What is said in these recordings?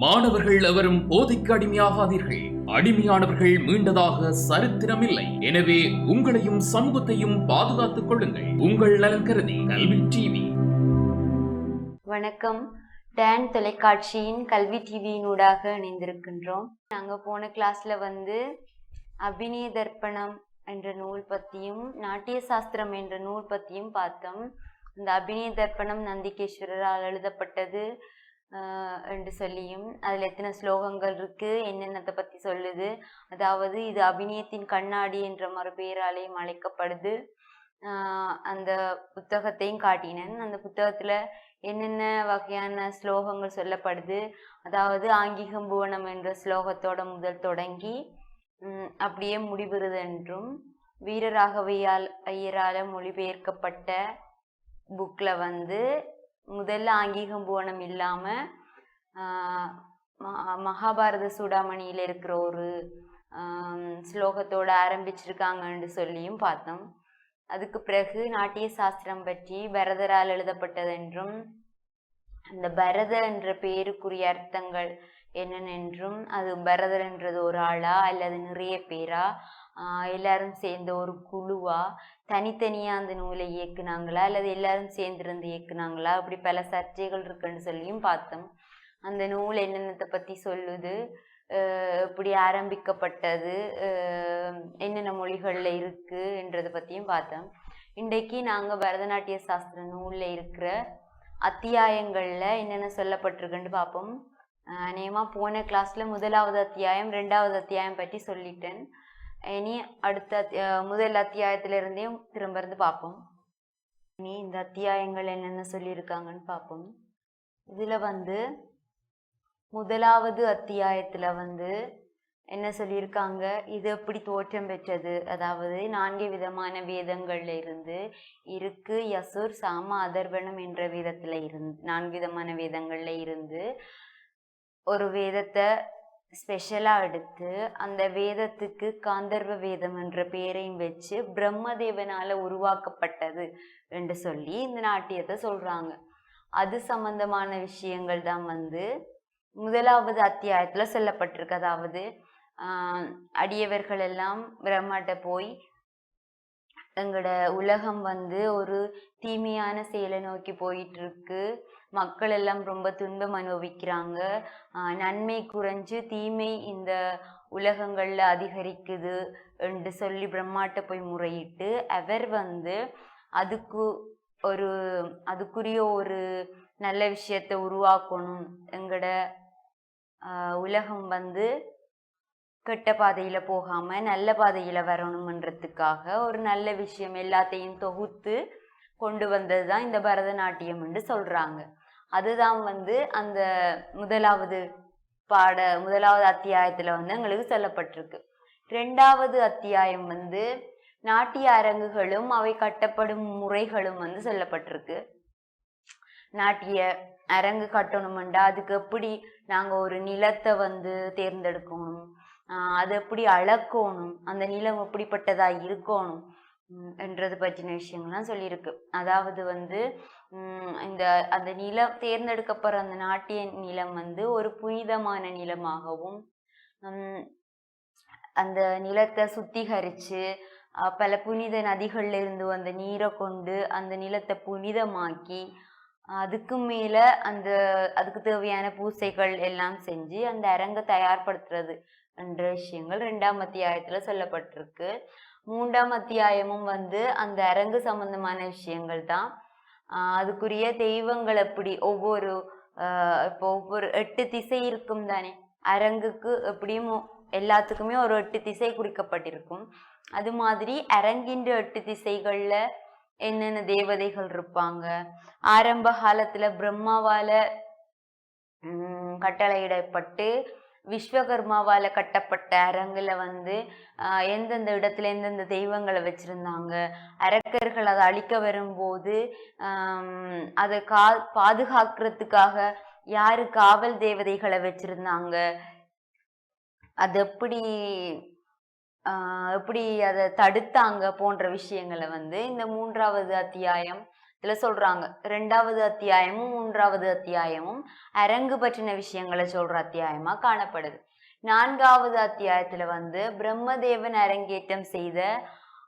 மாணவர்கள் எவரும் போதைக்கு அடிமையாகாதீர்கள். அடிமையானவர்கள் மீண்டதாக சரித்திரமில்லை. எனவே உங்களையும் சமூகத்தையும் பாதுகாத்துக் கொள்ளுங்கள். உங்கள் நலன் கருதி கல்வி டிவி. வணக்கம். டேன் தொலைக்காட்சியின் கல்வி டிவியினூடாக இணைந்திருக்கின்றோம். நாங்க போன கிளாஸ்ல வந்து அபிநய தர்ப்பணம் என்ற நூல் பத்தியும் நாட்டிய சாஸ்திரம் என்ற நூல் பத்தியும் பார்த்தோம். இந்த அபிநய தர்ப்பணம் நந்திகேஸ்வரரால் எழுதப்பட்டது. என்று சொல்லியும் அதில் எத்தனை ஸ்லோகங்கள் இருக்கு? என்னென்னத்தை பற்றி சொல்லுது? அதாவது இது அபிநயத்தின் கண்ணாடி என்ற மறுபெயராலேயும் அழைக்கப்படுது. அந்த புத்தகத்தையும் காட்டினேன். அந்த புத்தகத்தில் என்னென்ன வகையான ஸ்லோகங்கள் சொல்லப்படுது? அதாவது ஆங்கிகம் புவனம் என்ற ஸ்லோகத்தோட முதல் தொடங்கி அப்படியே முடிவுறுது என்றும் வீரராகவையால் ஐயரால் மொழிபெயர்க்கப்பட்ட புக்கில் வந்து முதல்ல ஆங்கீகம் புவனம் இல்லாம ம- மகாபாரத சூடாமணியில இருக்கிற ஒரு ஸ்லோகத்தோடு ஸ்லோகத்தோட ஆரம்பிச்சிருக்காங்கன்னு சொல்லியும் பார்த்தோம். அதுக்கு பிறகு நாட்டிய சாஸ்திரம் பற்றி பரதரால் எழுதப்பட்டதென்றும் அந்த பரத என்ற பேருக்குரிய அர்த்தங்கள் என்னென்னென்றும் அது பரதர் என்றது ஒரு ஆளா அல்லது நிறைய பேரா எல்லாரும் சேர்ந்த ஒரு குழுவா? தனித்தனியா அந்த நூலை இயக்குனாங்களா? அல்லது எல்லாரும் சேர்ந்திருந்து இயக்குனாங்களா? அப்படி பல சர்ச்சைகள் இருக்குன்னு சொல்லியும் பார்த்தோம். அந்த நூல் என்னென்னத்தை பத்தி சொல்லுது? அஹ் எப்படி ஆரம்பிக்கப்பட்டது? என்னென்ன மொழிகள்ல இருக்கு? என்றதை பத்தியும் பார்த்தோம். இன்றைக்கு நாங்க பரதநாட்டிய சாஸ்திர நூல்ல இருக்கிற அத்தியாயங்கள்ல என்னென்ன சொல்லப்பட்டிருக்குன்னு பார்ப்போம். அநேகமாக அநேகமா போன கிளாஸ்ல முதலாவது அத்தியாயம் ரெண்டாவது அத்தியாயம் பற்றி சொல்லிட்டேன். இனி அடுத்த முதல் அத்தியாயத்துல திரும்ப இருந்து பார்ப்போம். இனி இந்த அத்தியாயங்கள் என்னென்ன சொல்லியிருக்காங்கன்னு பார்ப்போம். இதில் வந்து முதலாவது அத்தியாயத்தில் வந்து என்ன சொல்லியிருக்காங்க? இது எப்படி தோற்றம் பெற்றது? அதாவது நான்கு விதமான வேதங்கள்ல இருந்து இருக்கு யசுர் சாம அதர்வனம் என்ற வேதத்துல இருந்து நான்கு விதமான வேதங்கள்ல இருந்து ஒரு வேதத்தை ஸ்பெஷலாக எடுத்து அந்த வேதத்துக்கு காந்தர்வ வேதம் என்ற பெயரையும் வச்சு பிரம்மதேவனால் உருவாக்கப்பட்டது என்று சொல்லி இந்த நாட்டியத்தை சொல்கிறாங்க அது சம்பந்தமான விஷயங்கள் தான் வந்து முதலாவது அத்தியாயத்தில் சொல்லப்பட்டிருக்கு. அதாவது அடியவர்கள் எல்லாம் பிரம்மாட்ட போய் எங்களோட உலகம் வந்து ஒரு தீமையான செயலை நோக்கி போயிட்டு இருக்கு. மக்கள் எல்லாம் ரொம்ப துன்பம் அனுபவிக்கிறாங்க. நன்மை குறைஞ்சு தீமை இந்த உலகங்கள்ல அதிகரிக்குது என்று சொல்லி பிரம்மாட்ட போய் முறையிட்டு அவர் வந்து அதுக்கு ஒரு அதுக்குரிய ஒரு நல்ல விஷயத்தை உருவாக்கணும் எங்கட உலகம் வந்து கெட்ட பாதையில போகாம நல்ல பாதையில வரணுமன்றதுக்காக ஒரு நல்ல விஷயம் எல்லாத்தையும் தொகுத்து கொண்டு வந்ததுதான் இந்த பரதநாட்டியம் என்று சொல்றாங்க. அதுதான் வந்து அந்த முதலாவது பாட முதலாவது அத்தியாயத்துல வந்து எங்களுக்கு சொல்லப்பட்டிருக்கு. ரெண்டாவது அத்தியாயம் வந்து நாட்டிய அரங்குகளும் அவை கட்டப்படும் முறைகளும் வந்து சொல்லப்பட்டிருக்கு. நாட்டிய அரங்கு கட்டணுமெண்டா அதுக்கு எப்படி நாங்க ஒரு நிலத்தை வந்து தேர்ந்தெடுக்கணும் அது எப்படி அளக்கணும் அந்த நிலம் எப்படிப்பட்டதா இருக்கணும் என்றது பற்றின விஷயங்கள்லாம் சொல்லியிருக்கு. அதாவது வந்து இந்த அந்த நிலம் தேர்ந்தெடுக்கப்படுற அந்த நாட்டிய நிலம் வந்து ஒரு புனிதமான நிலமாகவும் அந்த நிலத்தை சுத்திகரித்து பல புனித நதிகள்ல இருந்து வந்த நீரை கொண்டு அந்த நிலத்தை புனிதமாக்கி அதுக்கு மேல அந்த அதுக்கு தேவையான பூசைகள் எல்லாம் செஞ்சு அந்த அரங்கை தயார்படுத்துறது என்ற விஷயங்கள் ரெண்டாம் அத்தியாயத்துல சொல்லப்பட்டிருக்கு. மூன்றாம் அத்தியாயமும் வந்து அந்த அரங்கு சம்பந்தமான விஷயங்கள் தான். அதுக்குரிய தெய்வங்கள் எப்படி ஒவ்வொரு இப்போ ஒவ்வொரு எட்டு திசை இருக்கும் தானே? அரங்குக்கு எப்படியும் எல்லாத்துக்குமே ஒரு எட்டு திசை குறிக்கப்பட்டிருக்கும். அது மாதிரி அரங்கின்ற எட்டு திசைகள்ல என்னென்ன தேவதைகள் இருப்பாங்க? ஆரம்ப காலத்துல பிரம்மாவால கட்டளையிடப்பட்டு விஸ்வகர்மாவால் கட்டப்பட்ட அரங்கில் வந்து எந்தெந்த இடத்துல எந்தெந்த தெய்வங்களை வச்சுருந்தாங்க அரக்கர்கள் அதை அழிக்க வரும்போது அதை கா பாதுகாக்கிறதுக்காக யாரு காவல் தேவதைகளை வச்சுருந்தாங்க? அது எப்படி எப்படி அதை தடுத்தாங்க போன்ற விஷயங்களை வந்து இந்த மூன்றாவது அத்தியாயம் இதில் சொல்கிறாங்க ரெண்டாவது அத்தியாயமும் மூன்றாவது அத்தியாயமும் அரங்கு பற்றின விஷயங்களை சொல்கிற அத்தியாயமாக காணப்படுது. நான்காவது அத்தியாயத்தில் வந்து பிரம்மதேவன் அரங்கேற்றம் செய்த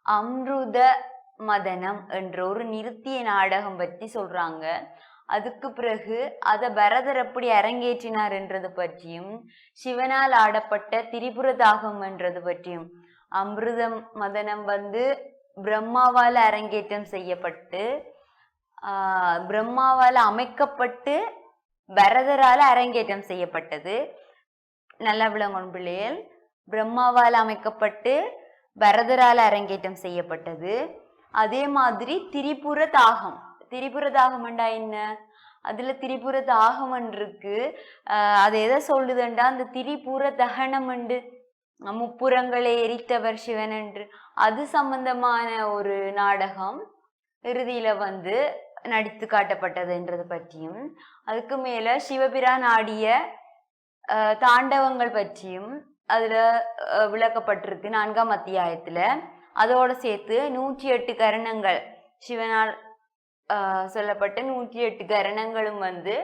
அம்ருத மதனம் என்ற ஒரு நிறுத்திய நாடகம் பற்றி சொல்கிறாங்க அதுக்கு பிறகு அதை பரதர் எப்படி அரங்கேற்றினார் என்றது பற்றியும் சிவனால் ஆடப்பட்ட திரிபுர தாகம் என்றது பற்றியும் அமிர்தம் மதனம் வந்து பிரம்மாவால் அரங்கேற்றம் செய்யப்பட்டு பிரம்மாவால் அமைக்கப்பட்டு பரதரால் அரங்கேற்றம் செய்யப்பட்டது. நல்ல விளங்கும் பிள்ளைகள் பிரம்மாவால் அமைக்கப்பட்டு பரதரால் அரங்கேற்றம் செய்யப்பட்டது. அதே மாதிரி திரிபுர தாகம். திரிபுர தாகம்ண்டா என்ன? அதுல திரிபுர தாகம் இருக்கு. அது எதை சொல்லுதுண்டா? அந்த திரிபுர தகனம் உண்டு. முப்புறங்களை எரித்தவர் சிவன் என்று. அது சம்பந்தமான ஒரு நாடகம் இறுதியில வந்து நடித்து காட்டப்பட்டதுன்றது பற்றியும் அதுக்கு மேல சிவபிரான் ஆடிய தாண்டவங்கள் பற்றியும் அதுல விளக்கப்பட்டிருக்கு நான்காம் அத்தியாயத்துல. அதோட சேர்த்து நூற்றி எட்டு கரணங்கள் சிவனால் சொல்லப்பட்ட நூற்றி எட்டு கரணங்களும் வந்து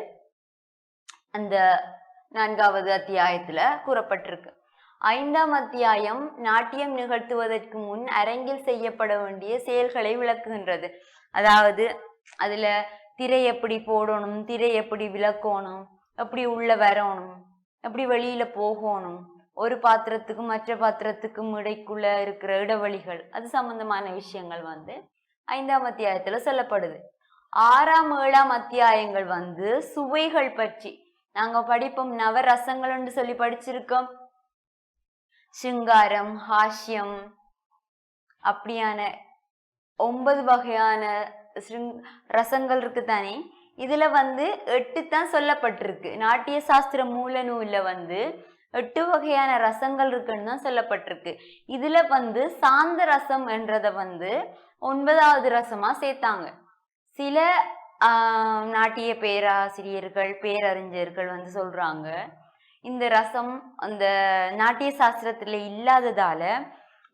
அந்த நான்காவது அத்தியாயத்துல கூறப்பட்டிருக்கு. ஐந்தாம் அத்தியாயம் நாட்டியம் நிகழ்த்துவதற்கு முன் அரங்கில் செய்யப்பட வேண்டிய செயல்களை விளக்குகின்றது. அதாவது அதுல திரை எப்படி போடணும் திரை எப்படி விளக்கணும் எப்படி உள்ள வரணும் எப்படி வெளியில போகணும் ஒரு பாத்திரத்துக்கும் மற்ற பாத்திரத்துக்கும் இடைக்குள்ள இருக்கிற இடைவெளிகள் அது சம்பந்தமான விஷயங்கள் வந்து ஐந்தாம் அத்தியாயத்துல சொல்லப்படுது. ஆறாம் ஏழாம் அத்தியாயங்கள் வந்து சுவைகள் பற்றி. நாங்க படிப்போம் நவரசங்கள்னு சொல்லி படிச்சிருக்கோம். சிங்காரம் ஹாஸ்யம் அப்படியான ஒன்பது வகையான ரசங்கள் இருக்கு தானே இதில் வந்து எட்டு தான் சொல்லப்பட்டிருக்கு. நாட்டிய சாஸ்திர மூல வந்து எட்டு வகையான ரசங்கள் இருக்குன்னு தான் சொல்லப்பட்டிருக்கு. இதில் வந்து சாந்த ரசம் என்றதை வந்து ஒன்பதாவது ரசமாக சேர்த்தாங்க. சில நாட்டிய பேராசிரியர்கள் பேரறிஞர்கள் வந்து சொல்கிறாங்க இந்த ரசம் அந்த நாட்டிய சாஸ்திரத்தில் இல்லாததால்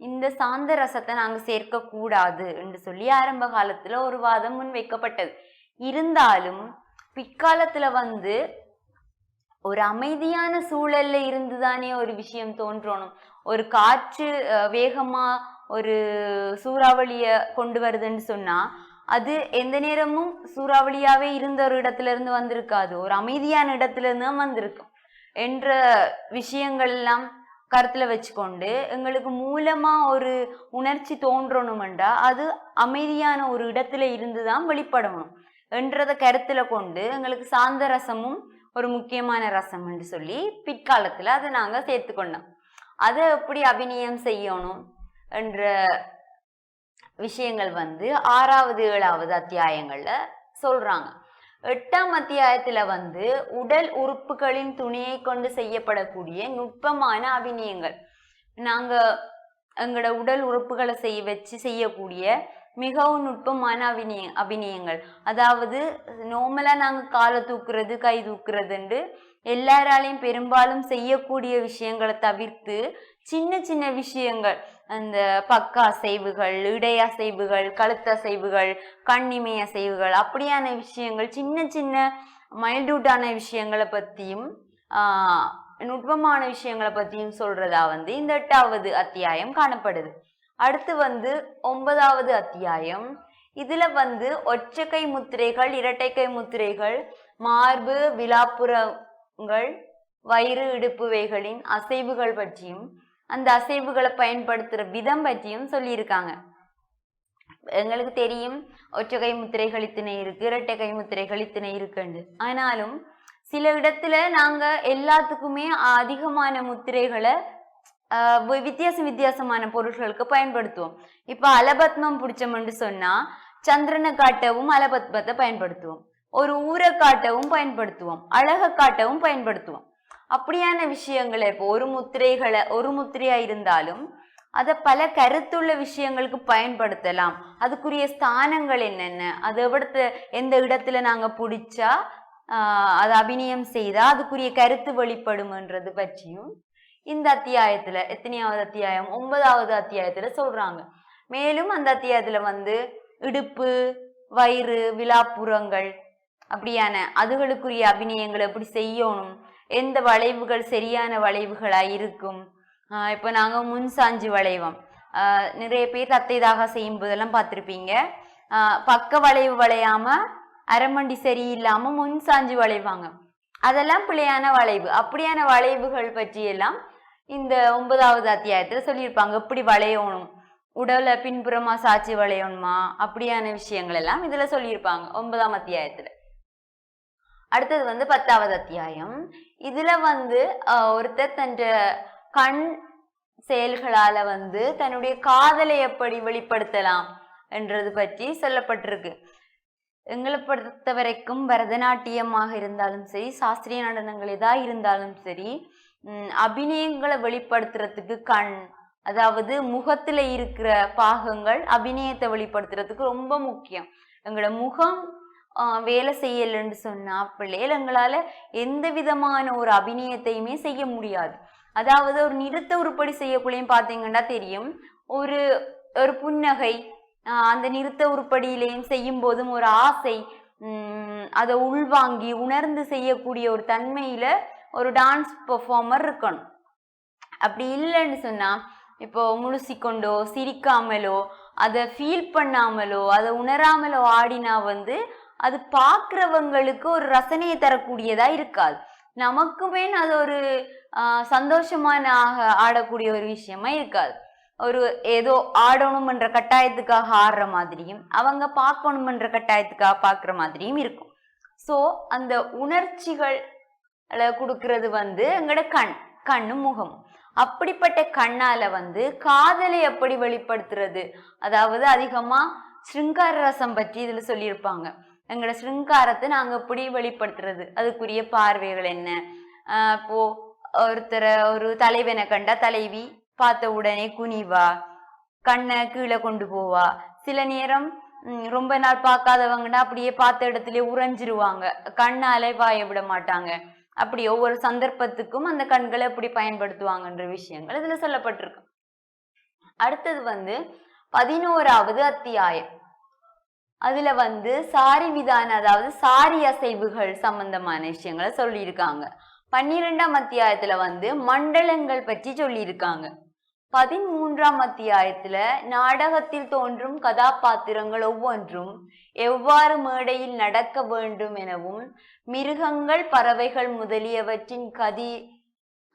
இந்த சாந்த ரசத்தை நாங்க சேர்க்க கூடாது என்று சொல்லி ஆரம்ப காலத்துல ஒரு வாதம் முன் வைக்கப்பட்டது. இருந்தாலும் பிற்காலத்துல வந்து ஒரு அமைதியான சூழல்ல இருந்துதானே ஒரு விஷயம் தோன்றணும். ஒரு காற்று வேகமா ஒரு சூறாவளிய கொண்டு வருதுன்னு சொன்னா அது எந்த நேரமும் சூறாவளியாவே இருந்த ஒரு இடத்துல இருந்து வந்திருக்காது. ஒரு அமைதியான இடத்துல இருந்து தான் வந்திருக்கும். என்ற விஷயங்கள் எல்லாம் கருத்தில் வச்சுக்கொண்டு எங்களுக்கு மூலமாக ஒரு உணர்ச்சி தோன்றணுமெண்டா அது அமைதியான ஒரு இடத்துல இருந்து தான் வெளிப்படணும் என்றதை கருத்தில் கொண்டு எங்களுக்கு சாந்த ரசமும் ஒரு முக்கியமான ரசம் என்று சொல்லி பிற்காலத்தில் அதை நாங்கள் சேர்த்துக்கொண்டோம் அதை எப்படி அபிநயம் செய்யணும் என்ற விஷயங்கள் வந்து ஆறாவது ஏழாவது அத்தியாயங்களில் சொல்கிறாங்க எட்டாம் அத்தியாயத்துல வந்து உடல் உறுப்புகளின் துணியை கொண்டு செய்யப்படக்கூடிய நுட்பமான அபிநயங்கள். நாங்க எங்களோட உடல் உறுப்புகளை செய்ய வச்சு செய்யக்கூடிய மிகவும் நுட்பமான அபிநய அபிநயங்கள். அதாவது நார்மலா நாங்க காலை தூக்குறது கை தூக்குறதுண்டு எல்லாராலையும் பெரும்பாலும் செய்யக்கூடிய விஷயங்களை தவிர்த்து சின்ன சின்ன விஷயங்கள். அந்த பக்க அசைவுகள் இடை அசைவுகள் கழுத்தசைவுகள் கண்ணிமை அசைவுகள் அப்படியான விஷயங்கள் சின்ன சின்ன மைல்டூட்டான விஷயங்களை பற்றியும் நுட்பமான விஷயங்களை பற்றியும் சொல்றதா வந்து இந்த எட்டாவது அத்தியாயம் காணப்படுது. அடுத்து வந்து ஒன்பதாவது அத்தியாயம். இதுல வந்து ஒற்றைக்கை முத்திரைகள் இரட்டைக்கை முத்திரைகள் மார்பு உங்கள் வயிறு இடுப்புவைகளின் அசைவுகள் பற்றியும் அந்த அசைவுகளை பயன்படுத்துகிற விதம் பற்றியும் சொல்லியிருக்காங்க. எங்களுக்கு தெரியும் ஒற்றைக்கை முத்திரைகள் இத்தனை இருக்கு இரட்டை கை முத்திரைகள் இத்தனை இருக்குன்னு ஆனாலும் சில இடத்துல நாங்க எல்லாத்துக்குமே அதிகமான முத்திரைகளை ஆஹ் வித்தியாசமான பொருட்களுக்கு பயன்படுத்துவோம். இப்ப அலபத்மம் பிடிச்சோம்னு சொன்னா சந்திரனை காட்டவும் அலபத்மத்தை பயன்படுத்துவோம். ஒரு ஊரை காட்டவும் பயன்படுத்துவோம் அழகை காட்டவும் பயன்படுத்துவோம். அப்படியான விஷயங்களை இப்போ ஒரு முத்திரைகளை ஒரு முத்திரையா இருந்தாலும் அதை பல கருத்துள்ள விஷயங்களுக்கு பயன்படுத்தலாம். அதுக்குரிய ஸ்தானங்கள் என்னென்ன? அது எவிடத்து எந்த இடத்துல நாங்கள் பிடிச்சா அதை அபிநயம் செய்தா அதுக்குரிய கருத்து வெளிப்படும்ன்றது பற்றியும் இந்த அத்தியாயத்துல எத்தனையாவது அத்தியாயம் ஒன்பதாவது அத்தியாயத்துல சொல்றாங்க. மேலும் அந்த அத்தியாயத்துல வந்து இடுப்பு வயிறு விழாப்புறங்கள் அப்படியான அதுகளுக்குரிய அபிநயங்களை எப்படி செய்யணும்? எந்த வளைவுகள் சரியான வளைவுகளா இருக்கும்? இப்போ நாங்க முன் சாஞ்சு வளைவோம். நிறைய பேர் தத்தைதாக செய்யும் போதெல்லாம் பார்த்துருப்பீங்க. பக்க வளைவு வளையாம அரமண்டி சரியில்லாம முன் சாஞ்சு வளைவாங்க. அதெல்லாம் பிள்ளையான வளைவு. அப்படியான வளைவுகள் பற்றியெல்லாம் இந்த ஒன்பதாவது அத்தியாயத்துல சொல்லியிருப்பாங்க. எப்படி வளையணும்? உடலை பின்புறமா சாட்சி வளையணுமா? அப்படியான விஷயங்கள் எல்லாம் இதுல சொல்லியிருப்பாங்க. ஒன்பதாம் அத்தியாயத்துல. அடுத்தது வந்து பத்தாவது அத்தியாயம். இதுல வந்து ஒருத்தர் தன் கண் செயல்களால வந்து தன்னுடைய காதலை எப்படி வெளிப்படுத்தலாம் என்றது பற்றி சொல்லப்பட்டிருக்கு. எங்களை பொறுத்த வரைக்கும் பரதநாட்டியமாக இருந்தாலும் சரி சாஸ்திரிய நடனங்கள் எதா இருந்தாலும் சரி அபிநயங்களை வெளிப்படுத்துறதுக்கு கண் அதாவது முகத்துல இருக்கிற பாகங்கள் அபிநயத்தை வெளிப்படுத்துறதுக்கு ரொம்ப முக்கியம். எங்களோட முகம் வேலை செய்யலைன்னு சொன்னால் பிள்ளைகள் எங்களால் எந்த விதமான ஒரு அபிநயத்தையுமே செய்ய முடியாது. அதாவது ஒரு நிறுத்த உருப்படி செய்யக்குள்ளேயும் பார்த்தீங்கன்னா தெரியும். ஒரு ஒரு புன்னகை அந்த நிறுத்த உருப்படியிலையும் செய்யும் போதும் ஒரு ஆசை அதை உள்வாங்கி உணர்ந்து செய்யக்கூடிய ஒரு தன்மையில ஒரு டான்ஸ் பெர்ஃபார்மர் இருக்கணும். அப்படி இல்லைன்னு சொன்னா இப்போ முழுசிக்கொண்டோ சிரிக்காமலோ அதை ஃபீல் பண்ணாமலோ அதை உணராமலோ ஆடினா வந்து அது பார்க்குறவங்களுக்கு ஒரு ரசனையை தரக்கூடியதா இருக்காது. நமக்குமே அது ஒரு சந்தோஷமான ஆக- ஆடக்கூடிய ஒரு விஷயமா இருக்காது. ஒரு ஏதோ ஆடணும்ன்ற கட்டாயத்துக்காக ஆடுற மாதிரியும் அவங்க பார்க்கணும்ன்ற கட்டாயத்துக்காக பார்க்குற மாதிரியும் இருக்கும். ஸோ அந்த உணர்ச்சிகள் கொடுக்கறது வந்து எங்களோட கண் கண்ணும் முகம் அப்படிப்பட்ட கண்ணால வந்து காதலை எப்படி வெளிப்படுத்துறது? அதாவது அதிகமா சிருங்கார ரசம் பற்றி இதுல சொல்லியிருப்பாங்க. எங்களோட சிருங்காரத்தை நாங்கள் எப்படி வெளிப்படுத்துறது. அதுக்குரிய பார்வைகள் என்ன? இப்போ ஒருத்தரை ஒரு தலைவனை கண்டா தலைவி பார்த்த உடனே குனிவா கண்ணை கீழே கொண்டு போவா சில நேரம் ரொம்ப நாள் பார்க்காதவங்கன்னா அப்படியே பார்த்த இடத்துல உறைஞ்சிருவாங்க. கண்ணாலே வாய விட மாட்டாங்க. அப்படி ஒவ்வொரு சந்தர்ப்பத்துக்கும் அந்த கண்களை எப்படி பயன்படுத்துவாங்கன்ற விஷயங்கள் இதுல சொல்லப்பட்டிருக்கு. அடுத்தது வந்து பதினோராவது அத்தியாயம். அதுல வந்து சாரி விதான அதாவது சாரி அசைவுகள் சம்பந்தமான விஷயங்களை சொல்லியிருக்காங்க. பன்னிரெண்டாம் அத்தியாயத்துல வந்து மண்டலங்கள் பற்றி சொல்லியிருக்காங்க. பதிமூன்றாம் அத்தியாயத்துல நாடகத்தில் தோன்றும் கதாபாத்திரங்கள் ஒவ்வொன்றும் எவ்வாறு மேடையில் நடக்க வேண்டும் எனவும் மிருகங்கள் பறவைகள் முதலியவற்றின் கதி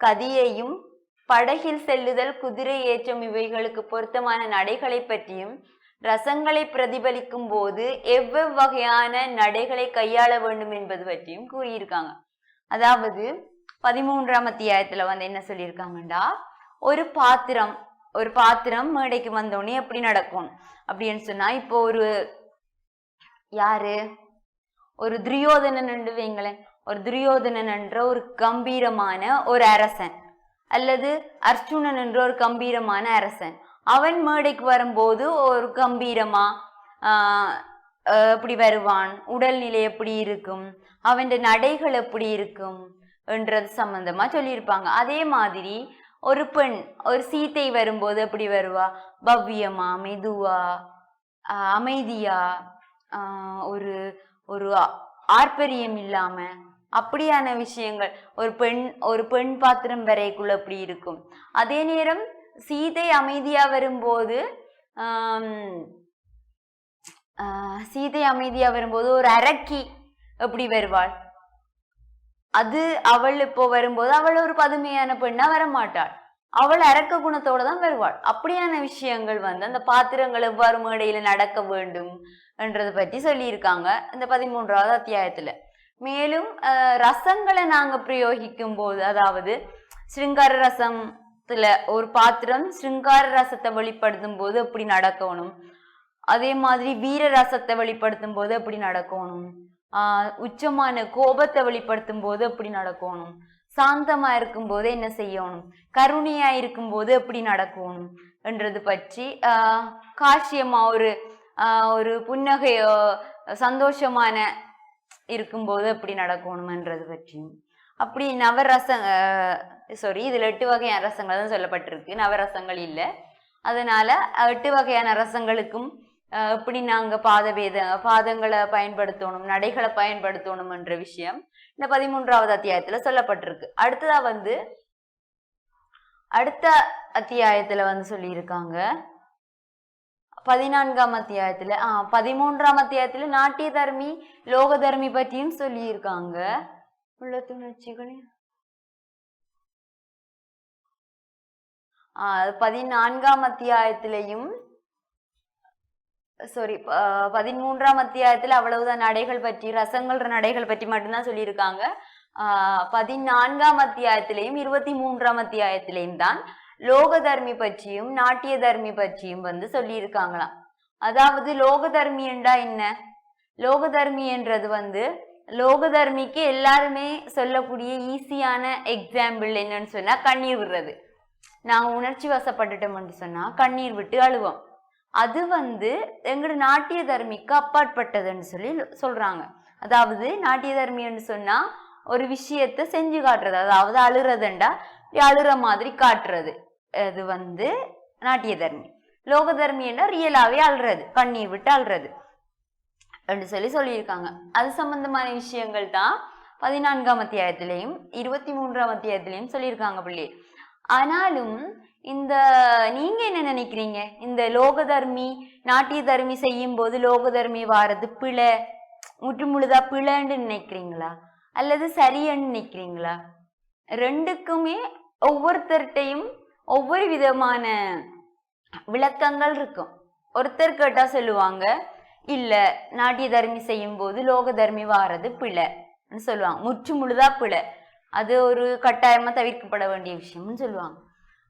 கதியையும் படகில் செல்லுதல் குதிரை ஏற்றம் இவைகளுக்கு பொருத்தமான நடைகளை பற்றியும் ரசங்களை பிரதிபலிக்கும் போது எவ்வளவு வகையான நடைகளை கையாள வேண்டும் என்பது பற்றியும் கூறியிருக்காங்க. அதாவது பதிமூன்றாம் அத்தியாயத்துல வந்து என்ன சொல்லியிருக்காங்கண்டா? ஒரு பாத்திரம் ஒரு பாத்திரம் மேடைக்கு வந்தோடனே எப்படி நடக்கும்? அப்படின்னு சொன்னா இப்போ ஒரு யாரு? ஒரு துரியோதனன் என்று வைங்களேன். ஒரு துரியோதனன் என்ற ஒரு கம்பீரமான ஒரு அரசன். அல்லது அர்ஜுனன் என்ற ஒரு கம்பீரமான அரசன். அவன் மேடைக்கு வரும்போது ஒரு கம்பீரமா எப்படி வருவான்? உடல்நிலை எப்படி இருக்கும்? அவன் நடைகள் எப்படி இருக்கும்? என்றது சம்பந்தமா சொல்லியிருப்பாங்க. அதே மாதிரி ஒரு பெண் ஒரு சீத்தை வரும்போது எப்படி வருவா? பவ்யமா மெதுவா அமைதியா ஒரு ஒரு ஆர்ப்பரியம் இல்லாம அப்படியான விஷயங்கள். ஒரு பெண் ஒரு பெண் பாத்திரம் வரைக்குள்ள அப்படி இருக்கும்? அதே நேரம் சீதை அமைதியா வரும்போது சீதை அமைதியா வரும்போது ஒரு அரக்கி எப்படி வருவாள்? அது அவள் இப்போ வரும்போது அவள் ஒரு பதுமையான பெண்ணா வரமாட்டாள். அவள் அரக்க குணத்தோட தான் வருவாள். அப்படியான விஷயங்கள் வந்து அந்த பாத்திரங்கள் எவ்வாறு மேடையில நடக்க வேண்டும் என்றதை பற்றி சொல்லியிருக்காங்க இந்த பதிமூன்றாவது அத்தியாயத்துல. மேலும் ரசங்களை நாங்க பிரயோகிக்கும் போது அதாவது சிருங்கார ரசத்துல ஒரு பாத்திரம் சிங்கார ரசத்தை வெளிப்படுத்தும் போது எப்படி நடக்கணும்? அதே மாதிரி வீர ரசத்தை வெளிப்படுத்தும் போது எப்படி நடக்கணும்? ஆஹ் உச்சமான கோபத்தை வெளிப்படுத்தும் போது எப்படி நடக்கணும்? சாந்தமா இருக்கும்போது என்ன செய்யணும்? கருணையா இருக்கும்போது எப்படி நடக்கணும்? என்றது பற்றி ஆஹ் காட்சியமா ஒரு ஆஹ் ஒரு புன்னகையோ சந்தோஷமான இருக்கும்போது எப்படி நடக்கணும்ன்றது பற்றியும். அப்படி நவரச சாரி இதுல எட்டு வகையான ரசங்கள் தான் சொல்லப்பட்டிருக்கு. நவரசங்கள் இல்லை. அதனால எட்டு வகையான ரசங்களுக்கும் எப்படி நாங்க பாதவேத பாதங்களை பயன்படுத்தணும் நடைகளை பயன்படுத்தணும் என்ற விஷயம் இந்த பதிமூன்றாவது அத்தியாயத்துல சொல்லப்பட்டிருக்கு. அடுத்ததா வந்து அடுத்த அத்தியாயத்துல வந்து சொல்லியிருக்காங்க. பதினான்காம் அத்தியாயத்துல ஆ பதிமூன்றாம் அத்தியாயத்துல நாட்டிய தர்மி லோக தர்மி பற்றியும் சொல்லியிருக்காங்க. உள்ளத்துணர்ச்சிகளின் ஆஹ் பதினான்காம் அத்தியாயத்திலையும் சாரி பதிமூன்றாம் அத்தியாயத்தில் அவ்வளவுதான் நடைகள் பற்றி ரசங்கள் நடைகள் பற்றி மட்டும்தான் சொல்லியிருக்காங்க. பதினான்காம் அத்தியாயத்திலையும் இருபத்தி மூன்றாம் அத்தியாயத்திலையும் தான் லோக தர்மி பற்றியும் நாட்டிய தர்மி பற்றியும் வந்து சொல்லியிருக்காங்களாம். அதாவது லோக தர்மி என்றா என்ன? லோக தர்மி என்றது வந்து லோகதர்மிக்கு எல்லாருமே சொல்லக்கூடிய ஈஸியான எக்ஸாம்பிள் என்னன்னு சொன்னா கண்ணீர் விடுறது. நாங்க உணர்ச்சி வசப்பட்டுட்டோம்னு சொன்னா கண்ணீர் விட்டு அழுவோம். அது வந்து எங்களோட நாட்டிய தர்மிக்கு அப்பாற்பட்டதுன்னு சொல்லி சொல்றாங்க. அதாவது நாட்டிய தர்மின்னு சொன்னா ஒரு விஷயத்த செஞ்சு காட்டுறது அதாவது அழுறதுண்டா அழுற மாதிரி காட்டுறது. அது வந்து நாட்டிய தர்மி. லோக தர்மின்னா ரியலாவே அழுறது கண்ணீர் விட்டு அழுறது. அப்படின்னு சொல்லி சொல்லியிருக்காங்க. அது சம்பந்தமான விஷயங்கள் தான் பதினான்காம் அத்தியாயத்திலையும் இருபத்தி மூன்றாம் அத்தியாயத்திலையும் சொல்லியிருக்காங்க பிள்ளை. ஆனாலும் இந்த நீங்க என்ன நினைக்கிறீங்க? இந்த லோக தர்மி நாட்டிய தர்மி செய்யும் போது லோக தர்மி வாரது பிழை முற்று முழுதா பிழைன்னு நினைக்கிறீங்களா? அல்லது சரியன்னு நினைக்கிறீங்களா? ரெண்டுக்குமே ஒவ்வொருத்தர்கிட்டையும் ஒவ்வொரு விதமான விளக்கங்கள் இருக்கும். ஒருத்தர் கேட்டா சொல்லுவாங்க இல்ல நாட்டிய தர்மி செய்யும் போது லோக தர்மி வாரது பிழைன்னு சொல்லுவாங்க. முற்று முழுதா பிழை. அது ஒரு கட்டாயமா தவிர்க்கப்பட வேண்டிய விஷயம்னு சொல்லுவாங்க.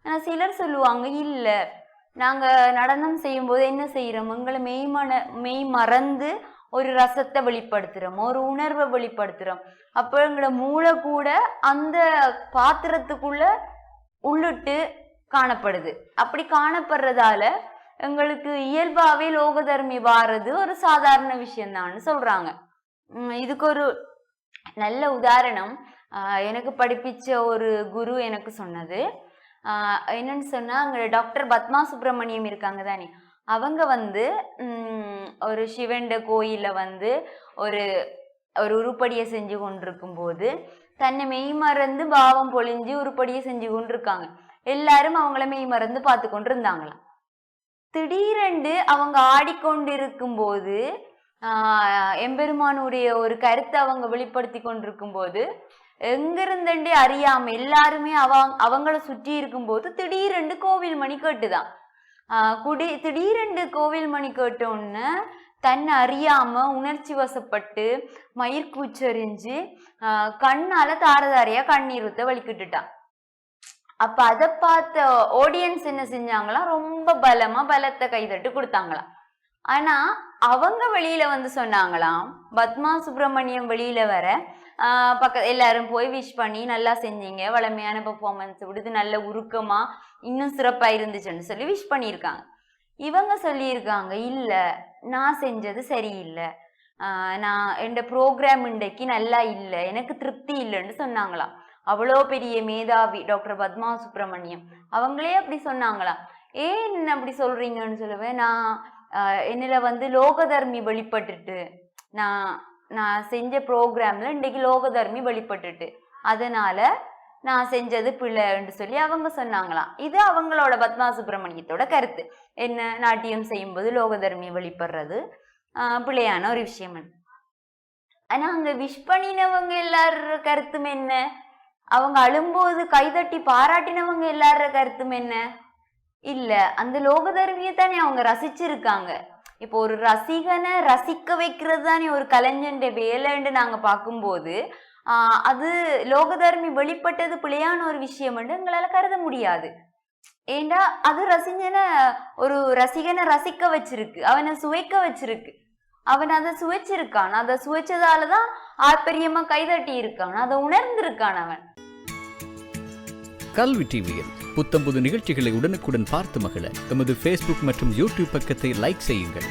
ஆனா சிலர் சொல்லுவாங்க இல்ல நாங்க நடனம் செய்யும்போது என்ன செய்யறோம் எங்களை மெய்மன மெய் மறந்து ஒரு ரசத்தை வெளிப்படுத்துறோம் ஒரு உணர்வை வெளிப்படுத்துறோம். அப்போ எங்களை மூளை கூட அந்த பாத்திரத்துக்குள்ள உள்ளிட்டு காணப்படுது. அப்படி காணப்படுறதால எங்களுக்கு இயல்பாவே லோகதர்மி வாரது ஒரு சாதாரண விஷயம்தான்னு சொல்றாங்க. இதுக்கு ஒரு நல்ல உதாரணம். எனக்கு படிப்பிச்ச ஒரு குரு எனக்கு சொன்னது. என்னன்னு சொன்னா அங்க டாக்டர் பத்மா சுப்பிரமணியம் இருக்காங்க தானே. அவங்க வந்து ஒரு சிவண்ட கோயில வந்து ஒரு ஒரு உருப்படியை செஞ்சு கொண்டிருக்கும் போது தன்னை மெய்மறந்து பாவம் பொழிஞ்சு உருப்படியை செஞ்சு கொண்டிருக்காங்க. எல்லாரும் அவங்கள மெய்மறந்து பார்த்து கொண்டு இருந்தாங்களாம் திடீரென்று அவங்க ஆடிக்கொண்டிருக்கும் போது எம்பெருமானுடைய ஒரு கருத்தை அவங்க வெளிப்படுத்தி கொண்டிருக்கும் போது எங்கிருந்தண்டே அறியாம எல்லாருமே அவங் அவங்கள சுற்றி இருக்கும்போது திடீரென்று கோவில் மணி கேட்டுதான். ஆஹ் குடி திடீரென்று கோவில் மணி கேட்டோன்னு தன்னை அறியாம உணர்ச்சி வசப்பட்டு மயிர்கூச்சரிஞ்சு ஆஹ் கண்ணால தாரதாரியா கண்ணீர் ஊத்த வலிக்கிட்டுட்டான். அப்ப அதை பார்த்த ஆடியன்ஸ் என்ன செஞ்சாங்களாம் ரொம்ப பலமா பலத்தை கைதட்டு கொடுத்தாங்களாம். ஆனா அவங்க வெளியில வந்து சொன்னாங்களாம் பத்மா சுப்பிரமணியம் வெளியில வர பக்க எல்லாரும் போய் விஷ் பண்ணி நல்லா செஞ்சீங்க வளமையான பெர்ஃபார்மன்ஸ் விடுது நல்ல உருக்கமா இன்னும் சிறப்பா இருந்துச்சுன்னு சொல்லி விஷ் பண்ணியிருக்காங்க. இவங்க சொல்லியிருக்காங்க இல்ல நான் செஞ்சது சரியில்லை. நான் என் ப்ரோக்ராம் இன்றைக்கு நல்லா இல்லை எனக்கு திருப்தி இல்லைன்னு சொன்னாங்களாம். அவ்வளோ பெரிய மேதாவி டாக்டர் பத்மா சுப்பிரமணியம் அவங்களே அப்படி சொன்னாங்களாம் ஏன் அப்படி சொல்றீங்கன்னு சொல்லுவேன். நான் என்னில் வந்து லோகதர்மி வெளிப்பட்டுட்டு நான் நான் செஞ்ச ப்ரோக்ராமில் இன்றைக்கு லோகதர்மி வெளிப்பட்டுட்டு அதனால நான் செஞ்சது பிள்ளைன்னு சொல்லி அவங்க சொன்னாங்களாம் இது அவங்களோட பத்மா சுப்பிரமணியத்தோட கருத்து. என்ன நாட்டியம் செய்யும்போது லோகதர்மி வெளிப்படுறது பிள்ளையான ஒரு விஷயம் ஆனால் அங்கே விஷ் பண்ணினவங்க எல்லார கருத்தும் என்ன? அவங்க அழும்போது கைதட்டி பாராட்டினவங்க எல்லார கருத்தும் என்ன? இல்ல அந்த லோகதர்மியை தானே அவங்க ரசிச்சிருக்காங்க. இப்போ ஒரு ரசிகனை ரசிக்க வைக்கிறது தானே ஒரு கலைஞன்ற வேலைன்னு நாங்க பார்க்கும்போது அது லோகதர்மி வெளிப்பட்டது பிழையான ஒரு விஷயம் எங்களால கருத முடியாது. ஏண்டா அது ரசிகனை ஒரு ரசிகனை ரசிக்க வச்சிருக்கு அவனை சுவைக்க வச்சிருக்கு. அவன் அதை சுவைச்சிருக்கான். அதை சுவைச்சதாலதான் ஆப்பரியமா கைதட்டி இருக்கான் அதை உணர்ந்திருக்கான் அவன். கல்வி டிவியில் புத்தம்புது நிகழ்ச்சிகளை உடனுக்குடன் பார்த்து மகிழ. எமது ஃபேஸ்புக் மற்றும் யூடியூப் பக்கத்தை லைக் செய்யுங்கள்.